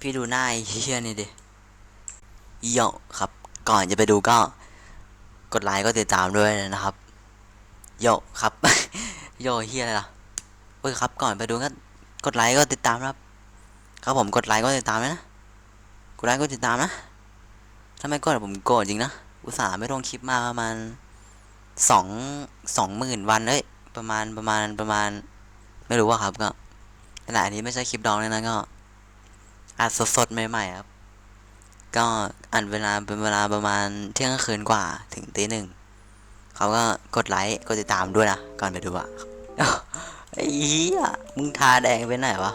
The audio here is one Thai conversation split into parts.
พี่ดูหน้าเฮียนี่ดิโยครับ ก่อนจะไปดูก็ กดไลค์ก็ติดตามด้วยนะครับโยครับโยเฮียอะไรล่ะเฮ้ยครับ ก่อนไปดูก็กดไลค์ก็ติดตามนะครับครับผมกดไลค์ก็ติดตามนะกดไลค์ก็ติดตามนะถ้าไม่กดผมโกรธจริงนะอุตส่าห์ไม่ลงคลิปมาประมาณสองสองหมื่นวันเอ้ยประมาณประมาณประมาณ ไม่รู้ว่าครับก็แต่อันนี้ไม่ใช่คลิปดองเลยนะก็ อัดสดๆ ใหม่ๆครับ ก็อัดเวลาเป็นเวลาประมาณเที่ยงคืนกว่าถึงตีหนึ่งเขาก็กดไลค์กดติดตามด้วยนะก่อนไปดูอะไอ้เหี้ยมึงทาแดงไปไหนวะ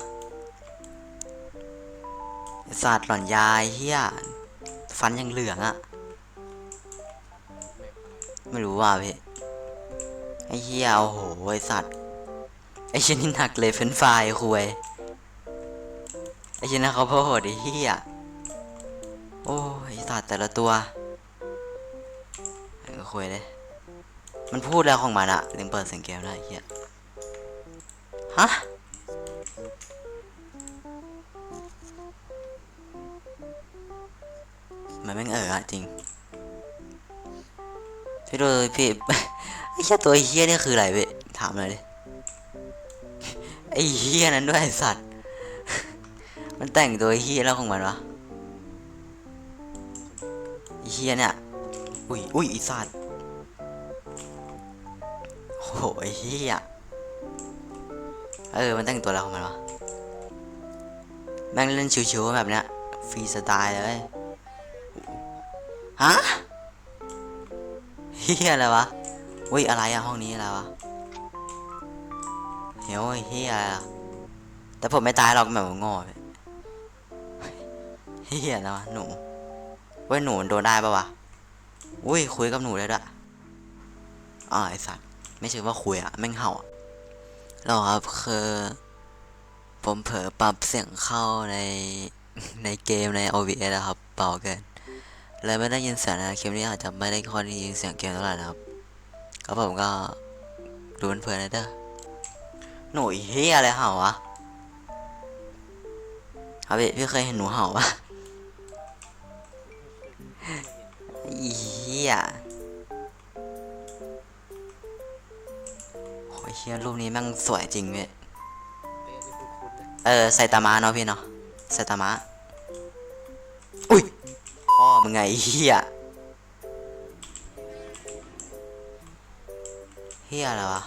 ไอ้สัตว์หล่อนยายเหี้ยฟันยังเหลืองอะไม่รู้ว่าพี่ไอ้เหี้ยโอ้โหไอ้สัตว์ไอ้ชนนี่หนักเลยเฟ้นไฟคุย ไอ้ช่นนะเขาวโพดไอ้เหี้ยโอ้ยสัตว์แต่ละตัวไอ้ก็คุยเลย มันพูดแล้วของมันอะลืมเปิดเสียงเกมได้เฮียฮะมันแม่งเอออะจริง พี่ดูพี่ไอ้เหี้ยตัวเฮียนี่คืออะไรเว้ยถามเลยดิไอ้เฮียนั้นด้วยสัตว์ มันแต่งตัวเฮียแล้วของมันวะเฮียเนี่ย อุ้ยอุ้ยอ้สัตว์โหไอ้เฮียเออ มันแต่งตัวอะไรของมันวะแม่งเล่นชิวๆแบบเนี้ยฟรีสไตล์เลยฮะเฮียอะไรวะอุ้ยอะไรอะห้องนี้อะไรวะเฮ้ยเฮียแต่ผมไม่ตายหรอกแบบโง่ เลยเฮียอะไรวะหนูเว้ยหนูโดนได้ปะวะอุ้ยคุยกับหนูได้ด้วยอ่าไอสัตว์ไม่ใช่ว่าคุยอะแม่งเห่าอะแล้วครับคือผมเผลอปรับเสียงเข้าในในเกมใน OBS นะครับเบาเกินเลยไม่ได้ยินเสียงนะคลิปนี้อาจจะไม่ได้ค่อยได้ยินเสียงเกมเท่าไหร่นะครับก็ผมก็ดูเพลินๆนะเด้อหนูเฮียอะไรเห่าวะครับพี่พี่เคยเห็นหนูเห่าปะ อีเฮียโอ้ยเฮียรูปนี้แม่งสวยจริงเว้ยเออไซตามะเนาะพี่เนาะไซตามะอุ้ยพ่อมึงไงเฮียเฮียอะไรวะ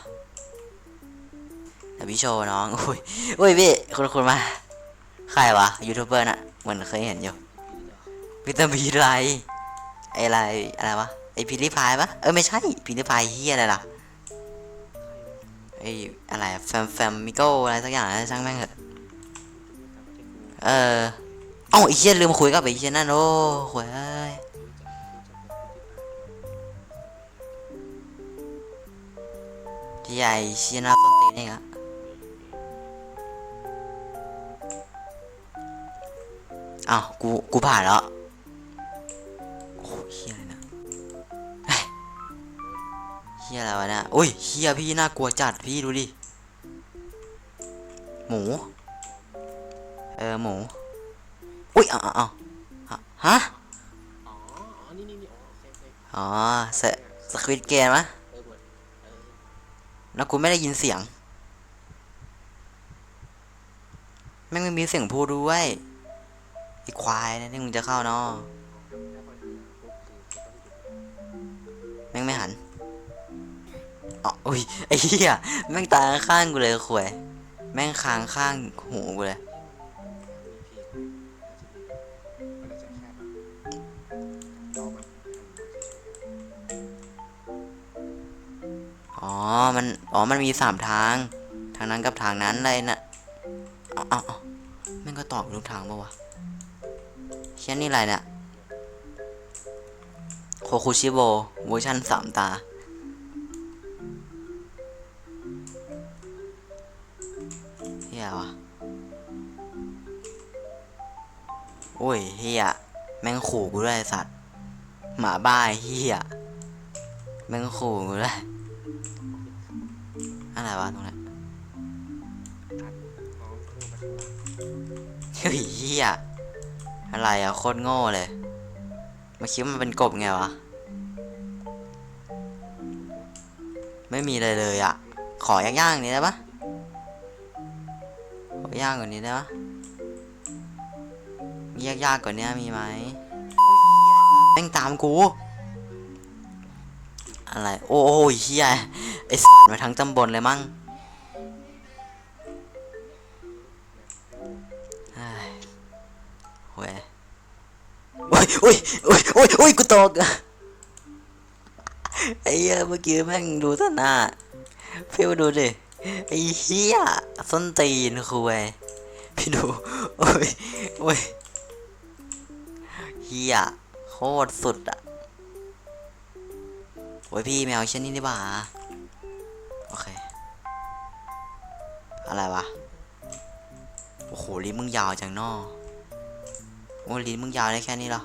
แต่พี่โชว์น้องอุ้ยอุ้ยพี่คุณคุณมาใครวะยูทูบเบอร์น่ะเหมือนเคยเห็นอยู่ วิตามินอะไรไออะไรอะไรวะไอพิลิพายปะเออไม่ใช่พิลิพายเฮียอะไรล่ะไออะไรแฟมแฟมมิโก้อะไรสักอย่างนะช่างแม่งเถอะเออเอ้าไอเหี้ยลืมคุยกับไอเหี้ยนั่นโอ้หเอ้ยที่ใหญ่เชี่ยนาต้นตีนนี่ครับอ้าวกูกูผ่านแล้ว ฮียอะไรวะเนี่ยอุ้ยเฮียพี่น่ากลัวจัดพี่ดูดิ หมู เออหมู อุ้ยเอ้าวอ้าวฮะอ๋อเคโอเคอ๋อสสควิตเกมมะแล้วกูไม่ได้ยินเสียง แม่งไม่มีเสียงพูดด้วยอ้ควายนะที่มึงจะเข้าเนาะถ้าพอแม่งไม่หัน อ๋ออุ้ยไอ้เหี้ยแม่งตายข้างกูเลยขวยแม่งค้างข้างหูกูเลยอ๋อ มัน อ๋อ มันมีสามทาง ทางนั้นกับทางนั้นเลยนะอ๋ออ๋ออ๋อแม่งก็ตอบทุกทางปะวะเช่นนี่อะไรเนี่ยโคคุชิโบเวอร์ชันสามตา ขู่กูด้วยไอ้สัตว์ หมาบ้าเฮียแม่งขู่กูด้วยอะไรวะตรงนั้นเฮ้ยเฮียอะไรอะโคตรโง่เลยมาคิดมันเป็นกบไงวะ ไม่มีเลยเลยอะขอย่างย่างๆนี้ได้ปะขอย่างกว่านี้ได้ปะยากๆกว่านี้มีไหม แม่งตามกู อะไร โอ้ยเฮียไอสัตว์มาทั้งตำบลเลยมั้งเฮ้ยเว้ยโอ้ยโอ้ยโอ้ยโอ้ยโอ้ยกูตกอะไอ้เหี้ยเมื่อกี้แม่งดูท่าหน้าพี่มาดูดิไอ้เหี้ยส้นตีนคุยพี่ดู โอ้ยโอ้ยเหี้ย ตรสุดอะโอ้ยพี่แมวเช่นนี้ดีกว่าโอเค อะไรวะ โอ้โหลิ้นมึงยาวจังนอโอ้ลิ้นมึงยาวได้แค่นี้เหรอ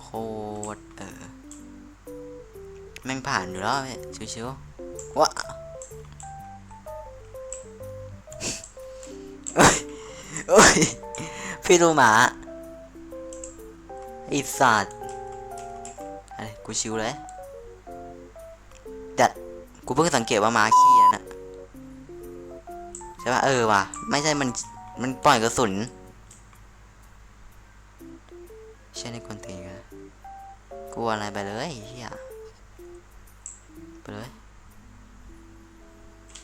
โคตรเออ แม่งผ่านอยู่แล้วพี่ชิวๆว้าเอ้ยเอ้ยพี่ดูหมา ไอสัตว์อะไรกูชิวเลยแต่กูเพิ่งสังเกตว่าหมาขี้อะนะใช่ป่ะเออว่ะ ไม่ใช่มันมันปล่อยกระสุนใช่ในคนตีกันกลัวอะไรไปเลยเฮียไปเลย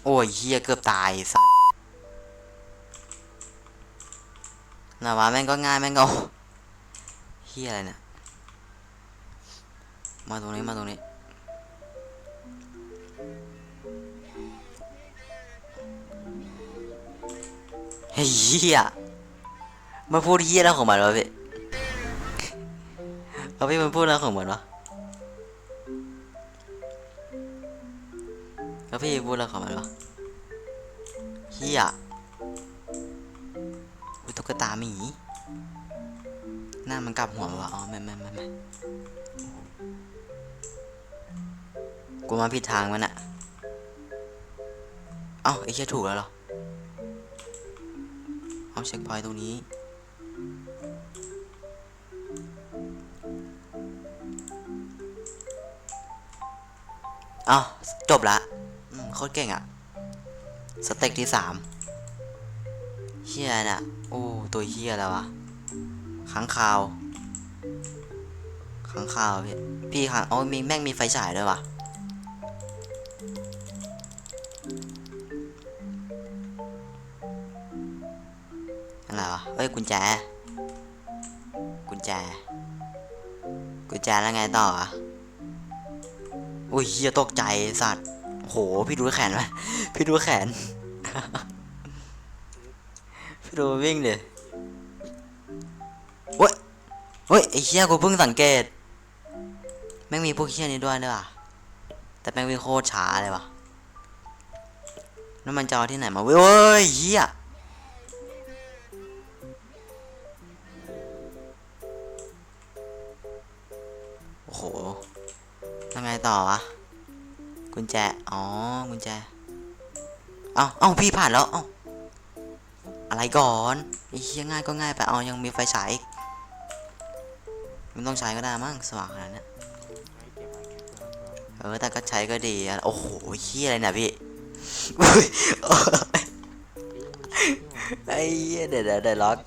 โอ้ยเฮียเกือบตายสัตว์นะวะแม่งก็ง่ายแม่งก็ เฮียอะไรเนี่ยมาตรงนี้มาตรงนี้เฮียมาพูดเฮียแล้วของมันวะพี่เอาพี่มันพูดแล้วของมันวะแล้วพี่พูดแล้วของมันวะเฮียอุ้ยตุ๊กตาหมี หน้ามันกลับหัววะอ๋อไม่ไม่ไม่ไม่กูมาผิดทางมันอะเอ้าไอ้เหี้ยถูกแล้วเหรอ เอาเช็คพอยต์ตรงนี้ เอ้าจบละอืมโคตรเก่งอะสเต็กที่สามเฮียน่ะ โอ้ ตัวเฮียแล้ววะ ค้างคาวค้างคาวพี่พี่ค้างโอ้มีแม่งมีไฟฉายด้วยวะอะไรวะเอ้ยกุญแจ กุญแจ กุญแจแล้วไงต่ออะอุ้ยเฮียตกใจสัตว์โห พี่ดูแขนไหมพี่ดูแขน พี่ดูวิ่งดิเว้ย เฮ้ยไอ้เฮียกูเพิ่งสังเกต แม่งมีพวกเฮียนี้ด้วยด้วยว่ะ แต่แม่งวิ่งโคตรช้าเลยว่ะนั่นมันจะเอาที่ไหนมาเว้ยเว้ยเฮียโอ้โหยังไงต่อวะ กุญแจ อ๋อ กุญแจ เอ้าเอ้าพี่ผ่านแล้ว เอ้าอะไรก่อนไอ้เหี้ยง่ายก็ง่ายไป เอายังมีไฟฉายอีก ไม่ต้องใช้ก็ได้มั้งสว่างขนาดนี้เออแต่ก็ใช้ก็ดีอะโอ้โหเหี้ยอะไรเนี่ยพี่ไอ้เดี๋ยวเดี๋ยวเดี๋ยวล็อก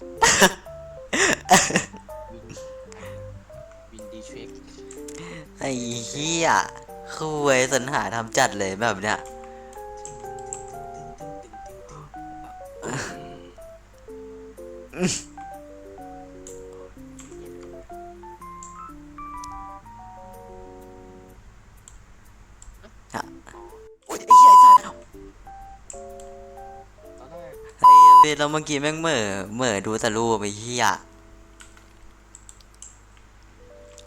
ไอ้เหี้ยคุยสัญหาทำจัดเลยแบบเนี้ย เหี้ยพี่แล้วเมื่อกี้แม่งเหม่อเหม่อดูแต่รูปไอ้เหี้ย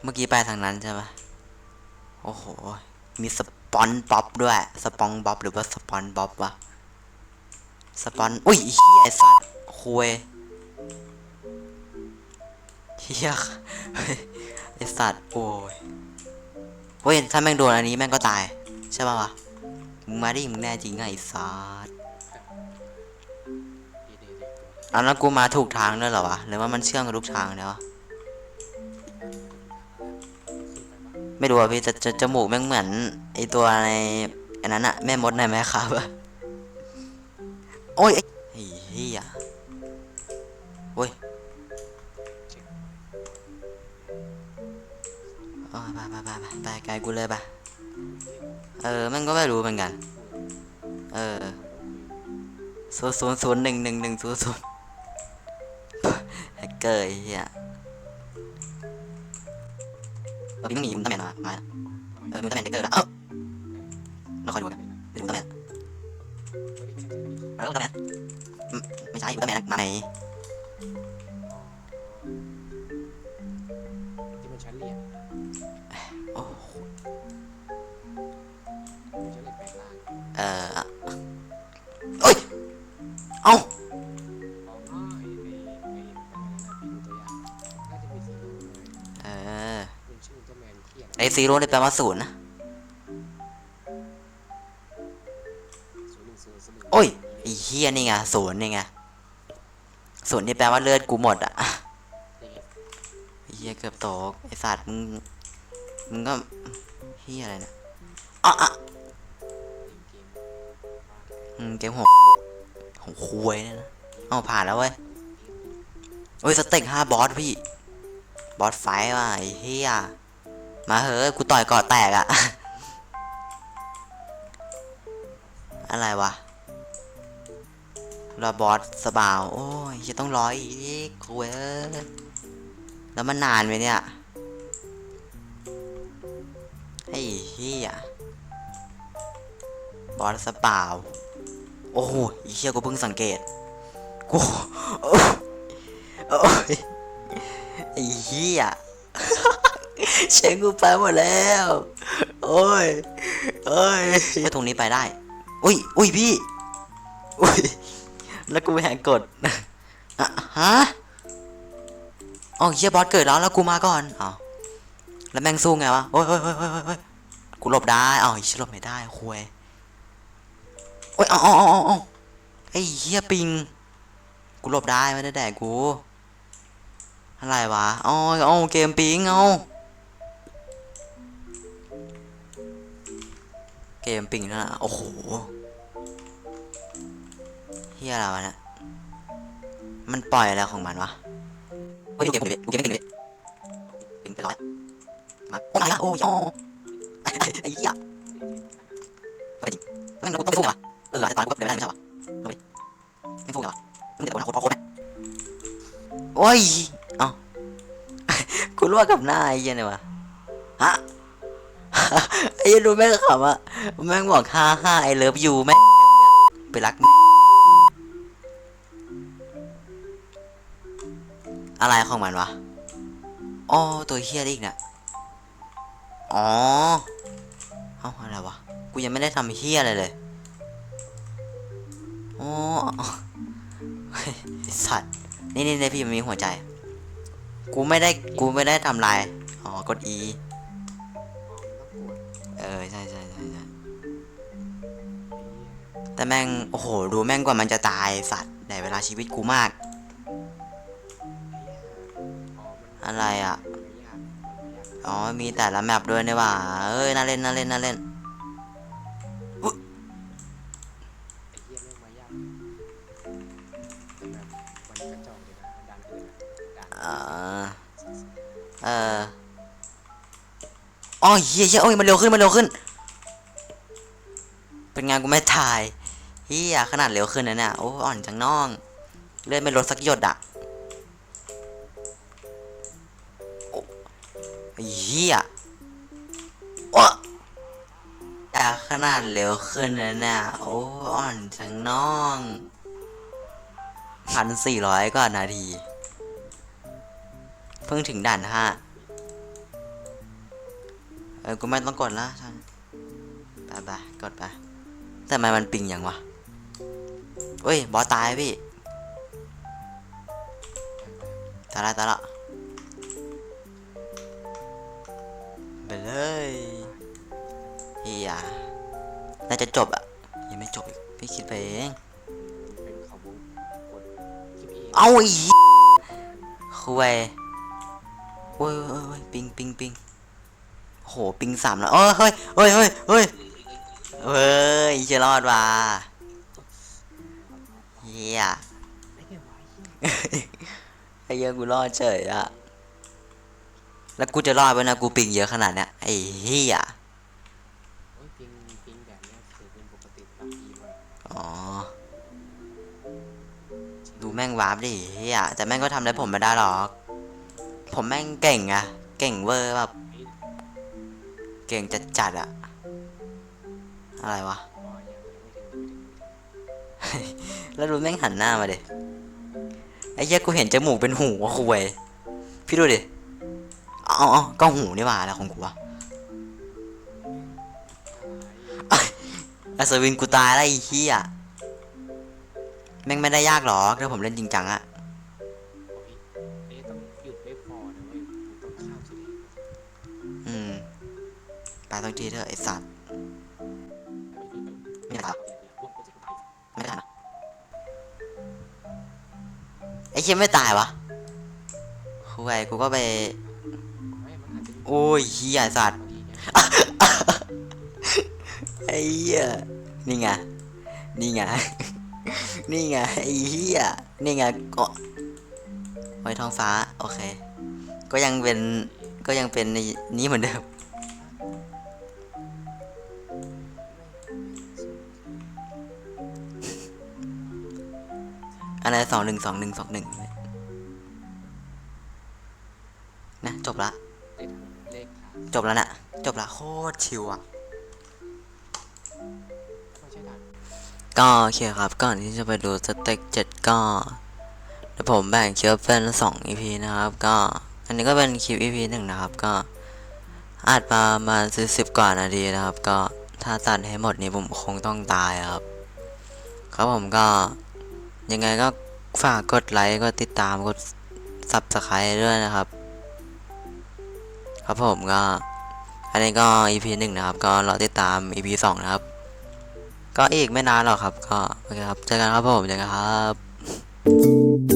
เมื่อกี้ไปทางนั้นใช่ปะโอ้โห มีสปอนบ๊อบด้วย สปองบ๊อบหรือว่าสปอนบ๊อบวะ สปอน อุ้ยเหี้ยไอสัตว์คุยเหี้ยเฮ้ยไอสัตว์ โอ้ยเฮ้ยถ้าแม่งโดนอันนี้แม่งก็ตาย ใช่ปะวะ มึงมาดิ มึงแน่จริงไงไอสัตว์ เอาแล้วกูมาถูกทางด้วยเหรอวะหรือว่ามันเชื่อมกับทุกทางเนี่ยวะไม่รู้อะพี่จะจจมูกแม่งเหมือนไอตัวในอันนั้นอะแม่มดในแม่ครับอะโอ้ยไอ้เหี้ยโอ้ยโอ้ยไปไปไปไปไปไกลกูเลยไปเออแม่งก็ไม่รู้เหมือนกัน เออศูนย์ศูนย์ศูนย์หนึ่งหนึ่งหนึ่งศูนย์ศูนย์ เกอร์ไอ้เหี้ยเออพี่ต้องหนีมุมตำแหน่งมามาเออมุมตำแหน่งแฮกเกอร์แล้วเอ้าเราคอยดูกันเป็นมุมตำแหน่งไม่ได้ไม่ใช่ไม่ได้เออมุมตำแหน่งอืมไม่ใช่มุมตำแหน่งมาไหนที่มันชั้นเหรียญโอ้มันชั้นเหรียญแปลงร่างเออโอ้ยเอ้า ซีโร่นี่แปลว่าศูนย์นะโอ้ยไอเฮียนี่ไงศูนย์นี่ไงศูนย์นี่แปลว่าเลือดกูหมดอะเฮียเกือบตกไอสัตว์มึงมึงก็เฮียอะไรนี่ยอะอะเกมอืมเกมหกของคุยเนี่ยนะเอาผ่านแล้วเว้ยโอ้ยสเต็กห้าบอสพี่ บอสไฟว่ะไอ้เฮีย มาเฮ้ยกูต่อยกาะแตกอะอะไรวะรอบอสสบาว โอ้ยจะต้องรออีกคุยเอ้ยแล้วมันนานไหมเนี่ยไอ้เฮียบอสสบาว โอ้โหอ้เฮียกูเพิ่งสังเกตกูโอ้ยโอ้ยไอ้เฮีย เชงกูไปหมดแล้ว โอ้ย โอ้ยตรงนี้ไปได้ อุ้ย อุ้ยพี่ อุ้ย แล้วกูแหกกดอะฮะอ๋อเฮียบอสเกิดแล้วแล้วกูมาก่อนอ๋อแล้วแม่งสู้ไงวะ โอ้ยโอ้ยโอ้ยโอ้ยโอ้ยกูหลบได้อ๋อเฮียหลบไม่ได้คุยโอ้ยอ๋ออ๋ออ๋อไอ้เฮียปิง กูหลบได้ไม่ได้แดกกู อะไรวะอ๋อเอเกมปิงเอา เกมปิงนั่นน่ะโอ้โหเฮียอะไรวะเนี่ยมันปล่อยอะไรของมันวะเฮ้ยดูเกมปิงดิดูเกมปิงดิปิงไปร้อยมาโอ้ยละโอ้ยไอ้เหี้ยไปจริงแล้วมันต้องสู้ไงวะเออตอนกูก็เดินไม่ได้ไม่ใช่ปะดูดิไม่สู้ไงวะมึงเดี๋ยวกูหาโคตรโคตรโอ้ยเอ้ากูรั่วกับหน้าไอ้เหี้ยเนี่ยวะฮะไอ้เหี้ยดูแม่งขำอะ แม่งบอกฮ่าฮ่าไอเลิฟยูแม่งไปรักแม่อะไรของมันวะอ๋อตัวเฮียได้อีกเนี่ยอ๋อเอ้าอะไรวะ กูยังไม่ได้ทำเฮียอะไรเลยอ๋อเฮ้ยไอ้สัตว์ นี่นี่นี่พี่มันมีหัวใจ กูไม่ได้ กูไม่ได้ทำลาย อ๋อ กด E อ๋อมันต้องกดเออ ใช่ใช่ใช แต่แม่ง โอ้โห ดูแม่งกว่ามันจะตายสัตว์ในเวลาชีวิตกูมาก อะไรอะมันไม่ยากมันไม่ยากอ๋อ มีแต่ละแมปด้วยเนี่ยว่าเอ้ย น่าเล่น น่าเล่น น่าเล่นอ้เอออ๋อเฮียเฮียโอ้ยมันเร็วขึ้น มันเร็วขึ้น เป็นไงกูไม่ถ่าย เฮียขนาดเร็วขึ้นนะเนี่ยโอ้อ่อนจังน้อง เลือดไม่ลดสักหยดอะโอ้ไอ้เฮียโอ้แต่ขนาดเร็วขึ้นนะเนี่ยโอ้อ่อนจังน้องพันสี่ร้อยกว่านาที เพิ่งถึงด่านห้าเออกูไม่ต้องกดละฉันไปไปกดไปแต่ทำไมมันปิงอย่างวะ เฮ้ย บอสตายพี่ ตายละตายละไปเลยเฮียน่าจะจบอะยังไม่จบอีก พี่คิดไปเองเป็นเขาองเอาอีคุยโอ้ยโอ้ยโอ้ยปิงปิงปิงโห ปิงสามแล้วเอ้ยเฮ้ยเฮ้ยเฮ้ยเฮ้ยเฮ้ยจะรอดว่ะ ฮียไอ้เหี้ยวะไอ้เหี้ยไอ้เหี้ยกูรอดเฉยอะแล้วกูจะรอดไปนะกูปิงเยอะขนาดเนี้ยไอ้เฮียโอ้ยปิงปิงแบบเนี้ยถือเป็นปกติระดับดีมากอ๋อ ดูแม่งวาร์ปดิเฮียแต่แม่งก็ทำอะไรผมไม่ได้หรอก ผมแม่งเก่งอะเก่งเวอร์แบบไอ้เก่งจัดจัดๆอะอะไรวะ อ๋อยังยังไม่ถึงไม่ถึง แล้วดูแม่งหันหน้ามาดิไอ้เหี้ยกูเห็นจมูกเป็นหูอะคุยพี่ดูดิอ๋ออ๋อก็หูนี่หว่าแล้วของกูวะอะไรอัศวินกูตายแล้วไอ้เหี้ยแม่งไม่ได้ยากหรอกถ้าผมเล่นจริงจังอะโอ้ยเอ๊ะต้องหยุดไม่พอนะเว้ยมันต้องข้ามสิอืมไปต้องทีเถอะไอ้สัตว์ ไอ้เหี้ยไม่ตายวะคุยกูก็ไป โอ้ยเหี้ยสัตว์ ไอ้เหี้ย นี่ไง นี่ไง นี่ไง ไอ้เหี้ย นี่ไงก็ไว้ท้องฟ้า โอเค ก็ยังเป็น ก็ยังเป็นในนี้เหมือนเดิม อะไรสองหนึ่งสองหนึ่งสองหนึ่งนะจบละ จบแล้วนะจบละโคตรชิวอะก็โอเคครับ ก่อนที่จะไปดูสเต็กเจ็ดก็เดี๋ยวผมแบ่งคลิปเป็นสอง EP นะครับ ก็อันนี้ก็เป็นคลิป EP หนึ่งนะครับ ก็อาจประมาสิสิบกว่านาทีนะครับ ก็ถ้าตัดให้หมดนี้ผมคงต้องตายครับ ครับผมก็ ยังไงก็ฝากกดไลค์ กดติดตาม กด Subscribe ด้วยนะครับ ครับผมก็ อันนี้ก็ EP หนึ่งนะครับ ก็รอติดตาม EP สองนะครับ ก็อีกไม่นานหรอกครับ ก็โอเคครับ เจอกันครับผม เจอกันครับ